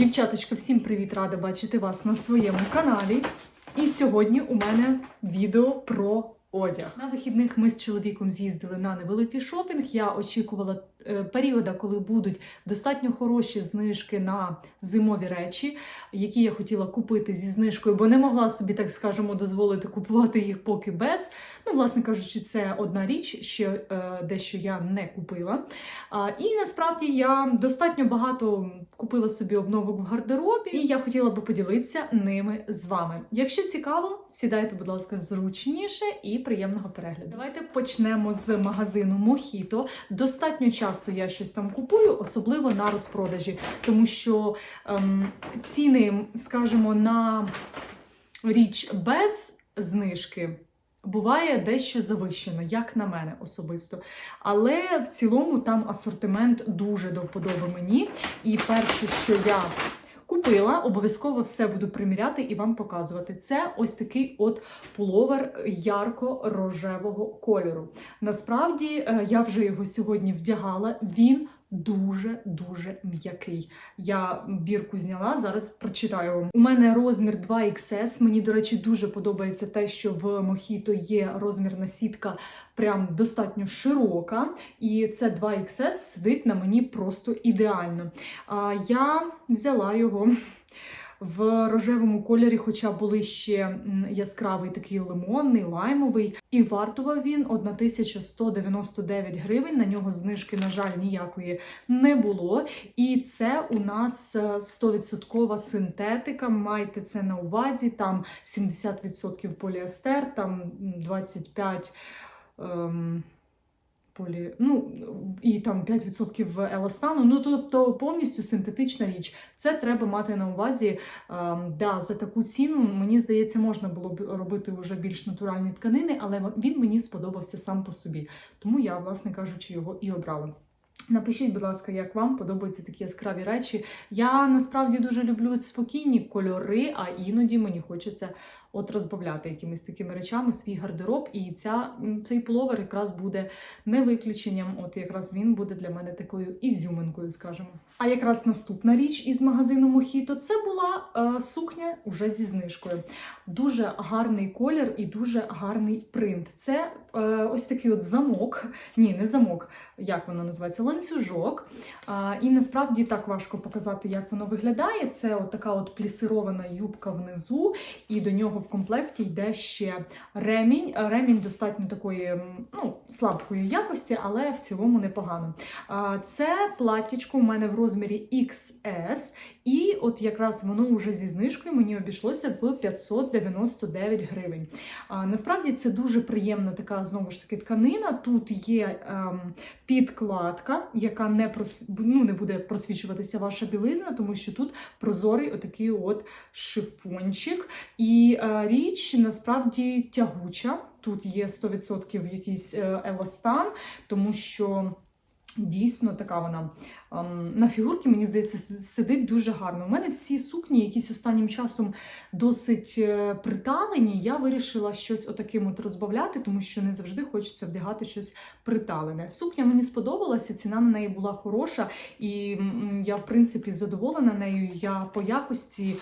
Дівчаточка, всім привіт! Рада бачити вас на своєму каналі. І сьогодні у мене відео про одяг. На вихідних ми з чоловіком з'їздили на невеликий шопінг. Я очікувала е, періода, коли будуть достатньо хороші знижки на зимові речі, які я хотіла купити зі знижкою, бо не могла собі, так скажемо, дозволити купувати їх поки без. Ну, власне кажучи, це одна річ, ще дещо я не купила. І насправді я достатньо багато купила собі обновок в гардеробі, і я хотіла би поділитися ними з вами. Якщо цікаво, сідайте, будь ласка, зручніше і приємного перегляду. Давайте почнемо з магазину Мохіто. Достатньо часто я щось там купую, особливо на розпродажі, тому що ем, ціни, скажімо, на річ без знижки. Буває дещо завищено, як на мене особисто. Але в цілому там асортимент дуже до вподоби мені. І перше, що я купила, обов'язково все буду приміряти і вам показувати. Це ось такий от пуловер ярко-рожевого кольору. Насправді е, я вже його сьогодні вдягала. Він дуже-дуже м'який. Я бірку зняла, зараз прочитаю вам. У мене розмір 2XS. Мені, до речі, дуже подобається те, що в Мохіто є розмірна сітка прям достатньо широка. І це 2XS сидить на мені просто ідеально. А, Я взяла його. В рожевому кольорі, хоча були ще яскравий такий лимонний, лаймовий, і вартував він 1199 гривень. На нього знижки, на жаль, ніякої не було. І це у нас е, 100% синтетика. Майте це на увазі. Там 70% поліестер, там 25%. Ем, полі... ну, і там 5% еластану. Ну, тобто повністю синтетична річ. Це треба мати на увазі. Ем, да, за таку ціну, мені здається, можна було б робити вже більш натуральні тканини, але він мені сподобався сам по собі. Тому я, власне кажучи, його і обрала. Напишіть, будь ласка, як вам подобаються такі яскраві речі. Я насправді дуже люблю спокійні кольори, а іноді мені хочеться от розбавляти якимись такими речами свій гардероб. І ця, цей пуловер якраз буде не виключенням. От якраз він буде для мене такою ізюминкою, скажімо. А якраз наступна річ із магазину Мохіто це була е, сукня уже зі знижкою. Дуже гарний колір і дуже гарний принт. Це е, ось такий от замок. Ні, не замок, як воно називається? Ланцюжок. А, і насправді так важко показати, як воно виглядає. Це от така от плісирована юбка внизу, і до нього в комплекті йде ще ремінь. Ремінь достатньо такої ну, слабкої якості, але в цілому непогано. Це платтячко у мене в розмірі XS, і от якраз воно вже зі знижкою мені обійшлося в 599 гривень. А, Насправді це дуже приємна така знову ж таки тканина. Тут є ем, підкладка, яка не прос... ну, не буде просвічуватися ваша білизна, тому що тут прозорий отакий от шифончик. І е, річ насправді тягуча. Тут є 100% якийсь е, еластан, тому що. Дійсно, така вона ем, на фігурці, мені здається, сидить дуже гарно. У мене всі сукні, якісь останнім часом досить е, приталені. Я вирішила щось отаким от розбавляти, тому що не завжди хочеться вдягати щось приталене. Сукня мені сподобалася, ціна на неї була хороша, і я, в принципі, задоволена нею. Я по якості.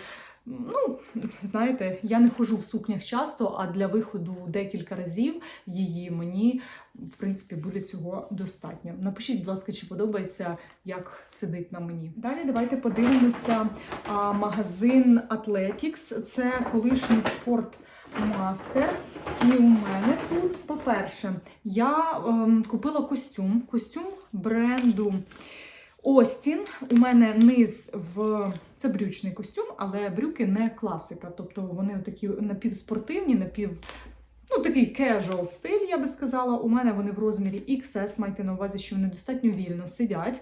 Ну, знаєте, я не ходжу в сукнях часто, а для виходу декілька разів її мені, в принципі, буде цього достатньо. Напишіть, будь ласка, чи подобається, як сидить на мені. Далі давайте подивимося а, магазин Athletics. Це колишній спортмастер. І у мене тут, по-перше, я ем, купила костюм. Костюм бренду. Остін. У мене низ в це брючний костюм, але брюки не класика. Тобто вони такі напівспортивні, напів. Ну, такий кежуал стиль, я би сказала. У мене вони в розмірі XS, майте на увазі, що вони достатньо вільно сидять.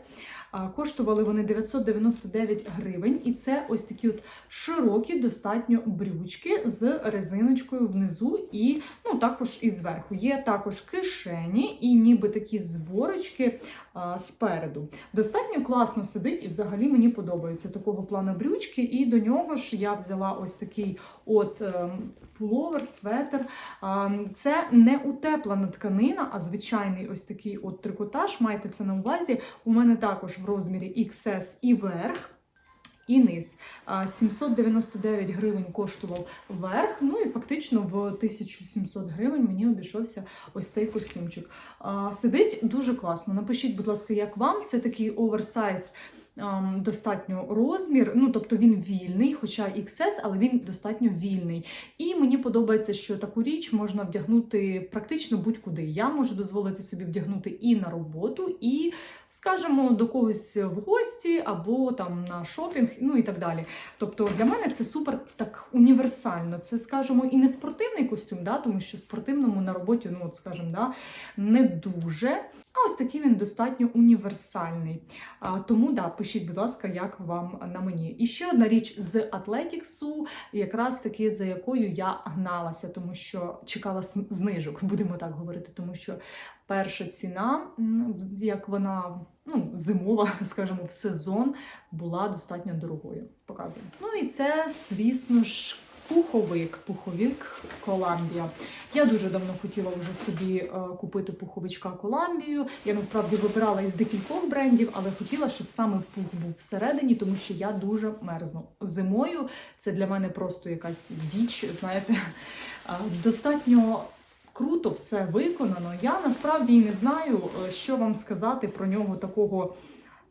Коштували вони 999 гривень, і це ось такі от широкі, достатньо брючки з резиночкою внизу, і ну, також і зверху. Є також кишені і ніби такі зборочки а, спереду. Достатньо класно сидить, і взагалі мені подобаються такого плану брючки. І до нього ж я взяла ось такий от ем, пуловер, светр. А, Це не утеплена тканина, а звичайний ось такий от трикотаж. Майте це на увазі. У мене також в розмірі XS і верх. і низ. 799 гривень коштував верх. Ну і фактично в 1700 гривень мені обійшовся ось цей костюмчик. Сидить дуже класно. Напишіть, будь ласка, як вам це такий оверсайз. Достатньо розмір, ну тобто він вільний, хоча XS, але він достатньо вільний. І мені подобається, що таку річ можна вдягнути практично будь-куди. Я можу дозволити собі вдягнути і на роботу, і, скажімо, до когось в гості або там на шопінг, ну і так далі. Тобто для мене це супер так універсально. Це, скажімо, і не спортивний костюм, да, тому що спортивному на роботі, ну от скажімо, да, не дуже. Ось такий він достатньо універсальний. Тому да, пишіть, будь ласка, як вам на мені. І ще одна річ з Атлетіксу, якраз таки за якою я гналася, тому що чекала знижок, будемо так говорити, тому що перша ціна, як вона ну, зимова, скажімо, в сезон, була достатньо дорогою. Показую. Ну і це, звісно ж. Пуховик, пуховик Коламбія. Я дуже давно хотіла вже собі е, купити пуховичка Коламбію. Я насправді вибирала із декількох брендів, але хотіла, щоб саме пух був всередині, тому що я дуже мерзну. Зимою це для мене просто якась діч, знаєте, Е, достатньо. Круто все виконано. Я насправді і не знаю, е, що вам сказати про нього такого.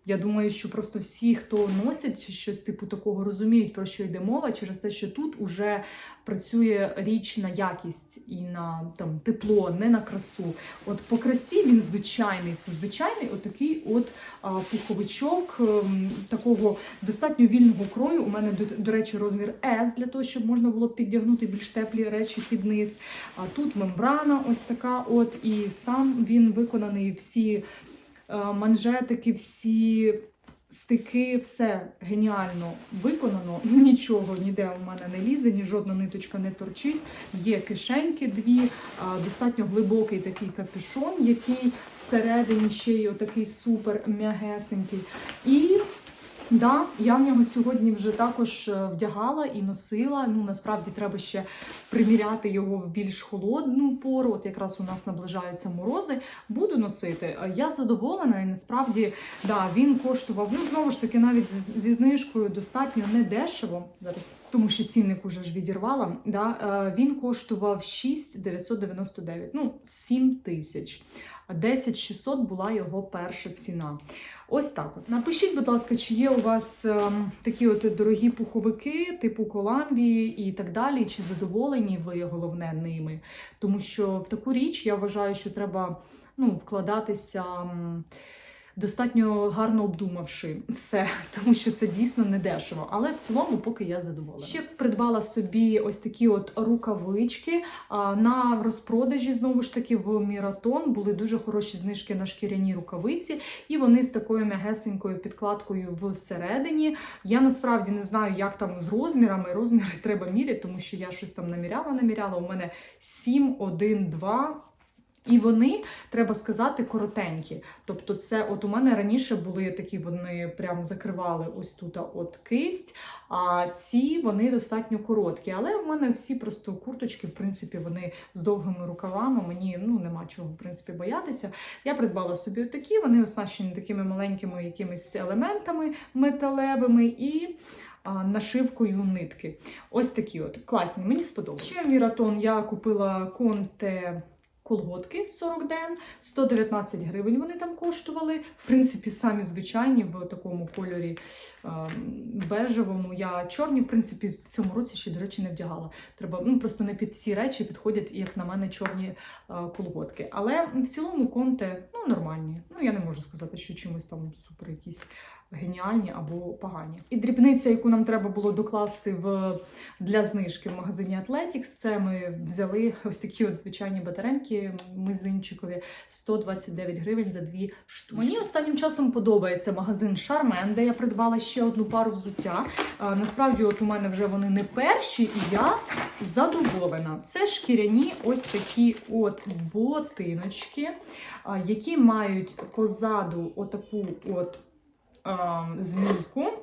Я думаю, що просто всі, хто носять щось типу такого, розуміють, про що йде мова, через те, що тут уже працює річ на якість і на там тепло, не на красу. От по красі він звичайний. Це звичайний отакий от а, пуховичок ем, такого достатньо вільного крою. У мене, до, до речі, розмір S, для того, щоб можна було піддягнути більш теплі речі під низ. А тут мембрана ось така, от, і сам він виконаний всі манжетики, всі стики, все геніально виконано. Нічого ніде у мене не лізе, ні жодна ниточка не торчить. Є кишеньки дві, достатньо глибокий такий капюшон, який всередині ще й отакий супер м'ягесенький. І Да, я в нього сьогодні вже також е, вдягала і носила. Ну насправді треба ще приміряти його в більш холодну пору. От якраз у нас наближаються морози. Буду носити. Е, Я задоволена, і насправді да, він коштував. Ну знову ж таки, навіть зі знижкою достатньо недешево зараз, тому що цінник уже ж відірвала. Да, е, він коштував 6,999, ну 7 тисяч. 10 600 була його перша ціна. Ось так от. Напишіть, будь ласка, чи є у вас ем, такі от дорогі пуховики, типу Коламбії і так далі, чи задоволені ви головне ними? Тому що в таку річ я вважаю, що треба ну, вкладатися. Достатньо гарно обдумавши все, тому що це дійсно не дешево. Але в цілому, поки я задоволена. Ще придбала собі ось такі от рукавички. На розпродажі знову ж таки в Міратон були дуже хороші знижки на шкіряні рукавиці, і вони з такою м'ягесенькою підкладкою всередині. Я насправді не знаю, як там з розмірами. Розміри треба міряти, тому що я щось там наміряла, наміряла. У мене 7, 1, 2. І вони, треба сказати, коротенькі. Тобто, це от у мене раніше були такі, вони прям закривали ось тут от кисть, а ці вони достатньо короткі. Але в мене всі просто курточки, в принципі, вони з довгими рукавами. Мені ну нема чого в принципі боятися. Я придбала собі такі, вони оснащені такими маленькими якимись елементами металевими і. Нашивкою нитки. Ось такі от класні, мені сподобалось. Ще Міратон я купила конте колготки 40 ден, 119 гривень вони там коштували. В принципі, самі звичайні в такому кольорі бежевому. Я чорні, в принципі, в цьому році ще, до речі, не вдягала. Треба ну просто не під всі речі підходять, як на мене, чорні колготки. Але в цілому конте ну нормальні. Ну я не можу сказати, що чимось там супер якісь. Геніальні або погані. І дрібниця, яку нам треба було докласти в для знижки в магазині Athletics, це ми взяли ось такі от звичайні батаренки мизинчикові 129 гривень за дві штуки. Мені останнім часом подобається магазин Charmin, де я придбала ще одну пару взуття. А, насправді, от у мене вже вони не перші, і я задоволена. Це шкіряні ось такі от ботиночки, які мають позаду отаку от змійку.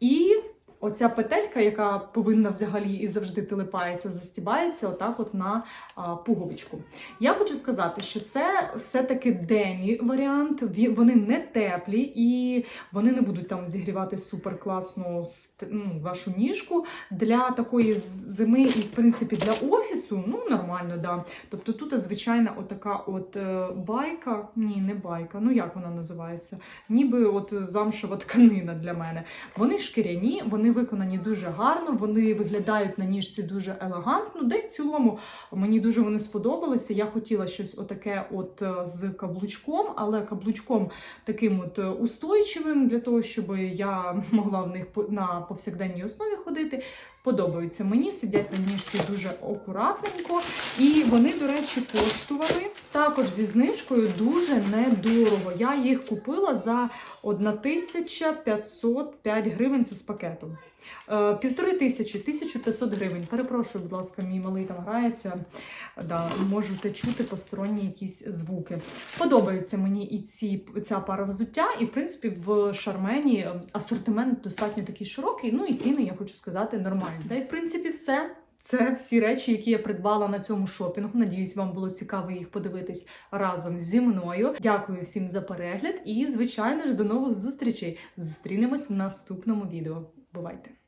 І оця петелька, яка повинна взагалі і завжди телепається, застібається отак от на а, пуговичку. Я хочу сказати, що це все-таки демі варіант. Вони не теплі і вони не будуть там зігрівати супер класну ну, вашу ніжку. Для такої зими і, в принципі, для офісу, ну нормально, да. Тобто тут звичайна отака от е, байка, ні, не байка, ну як вона називається? Ніби от замшева тканина для мене. Вони шкіряні, вони виконані дуже гарно, вони виглядають на ніжці дуже елегантно. Де в цілому мені дуже вони сподобалися. Я хотіла щось отаке от е, з каблучком, але каблучком таким от е, устойчивим для того, щоб я могла в них на повсякденній основі ходити. Подобаються мені, сидять на ніжці дуже акуратненько. І вони, до речі, коштували також зі знижкою дуже недорого. Я їх купила за 1505 гривень. Це з пакету. Е, Півтори тисячі, 1500 гривень. Перепрошую, будь ласка, мій малий там грається. Да, можете чути посторонні якісь звуки. Подобаються мені і ці ця пара взуття, і в принципі в Шармені е, асортимент достатньо такий широкий. Ну і ціни, я хочу сказати, нормальні. Та й в принципі все. Це всі речі, які я придбала на цьому шопінгу. Надіюсь, вам було цікаво їх подивитись разом зі мною. Дякую всім за перегляд і, звичайно ж, до нових зустрічей. Зустрінемось в наступному відео. Бувайте!